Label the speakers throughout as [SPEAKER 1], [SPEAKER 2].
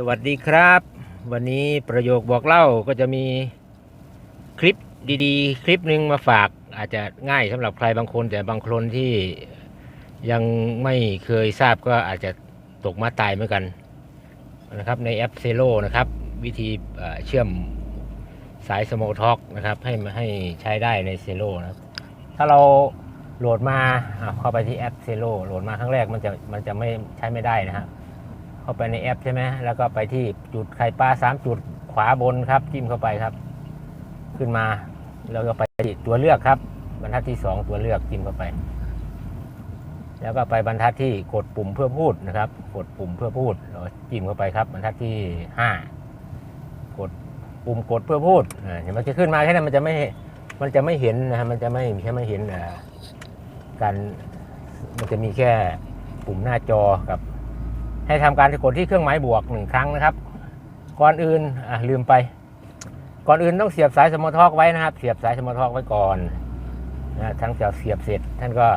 [SPEAKER 1] สวัสดีครับ วันนี้ประโยคบอกเล่าก็จะมีคลิปดีๆ คลิปหนึ่งมาฝากอาจจะง่ายสำหรับใครบางคน แต่บางคนที่ยังไม่เคยทราบก็อาจจะตกมาตายเหมือนกันนะครับในแอปเซโลนะครับ วิธีเชื่อมสายสโมท็อกนะครับให้มาให้ใช้ได้ในเซโลนะครับถ้าเราโหลดมาอะเข้าไปที่แอปเซโลโหลดมาครั้งแรกมันจะมันจะไม่ใช้ไม่ได้นะฮะ เข้าไปในแอปใช่ไหมแล้วก็ไปที่จุดไข่ปลาสามจุดขวาบนครับจิ้มเข้าไปครับ ขึ้นมาแล้วก็ไปที่ตัวเลือกครับ บรรทัดที่สองตัวเลือกจิ้มเข้าไป แล้วก็ไปบรรทัดที่กดปุ่มเพื่อพูดนะครับ กดปุ่มเพื่อพูดเราจิ้มเข้าไปครับ บรรทัดที่ห้ากดปุ่มกดเพื่อพูดอ่าเห็นมันจะขึ้นมาแค่นั้นมันจะไม่มันจะไม่เห็นนะฮะมันจะไม่แค่ไม่เห็นอ่าการมันจะมีแค่ปุ่มหน้าจอกับ ให้ทำการกดที่เครื่องหมายบวกหนึ่งครั้งนะครับ ก่อนอื่นอะลืมไป ก่อนอื่นต้องเสียบสายสมอทอกไว้นะครับ เสียบสายสมอทอกไว้ก่อนนะทั้งจะเสียบเสร็จท่านก็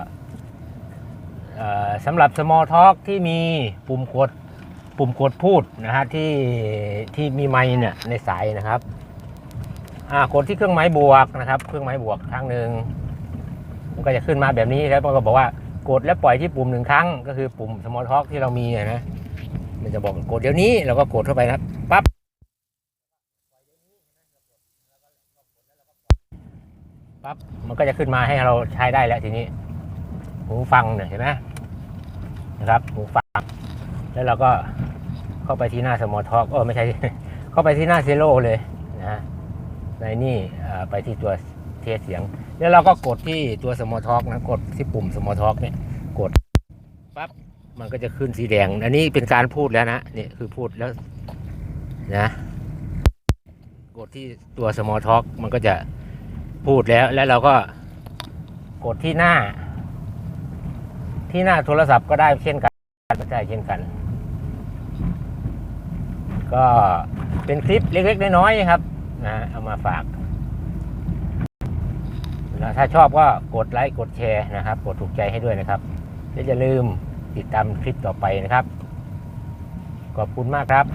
[SPEAKER 1] สำหรับสมอทอกที่มีปุ่มกดปุ่มกดพูดนะฮะที่ที่มีไมค์เนี่ยในสายนะครับกดที่เครื่องหมายบวกนะครับ เครื่องหมายบวกครั้งหนึ่งมันก็จะขึ้นมาแบบนี้แล้วมันก็บอกว่ากดแล้วปล่อยที่ปุ่มหนึ่งครั้ง ก็คือปุ่ม small talk ที่เรามีนะ มันจะบอกกดเดี๋ยวนี้เราก็กดเข้าไปนะครับปั๊บปั๊บมันก็จะขึ้นมาให้เราใช้ได้แล้วทีนี้ หูฟังเนี่ยเห็นไหมนะครับหูฟัง แล้วเราก็เข้าไปที่หน้า small talk เออไม่ใช่ เข้าไปที่หน้า zero เลยนะฮะในนี่ไปที่ตัวเทสเสียง แล้วเราก็กดที่ตัว small talk นะกดที่ปุ่ม small talk เนี่ยกดปั๊บ มันก็จะขึ้นสีแดง อันนี้เป็นการพูดแล้วนะนี่คือพูดแล้วนะ กดที่ตัว small talk มันก็จะพูดแล้ว แล้วเราก็กดที่หน้า ที่หน้าโทรศัพท์ก็ได้เช่นกันก็ได้เช่นกัน ก็เป็นคลิปเล็กๆน้อยๆครับนะเอามาฝากนะถ้าชอบก็กดไลค์กดแชร์นะครับ กดถูกใจให้ด้วยนะครับและอย่าลืม ติดตามคลิปต่อไปนะครับ ขอบคุณมากครับ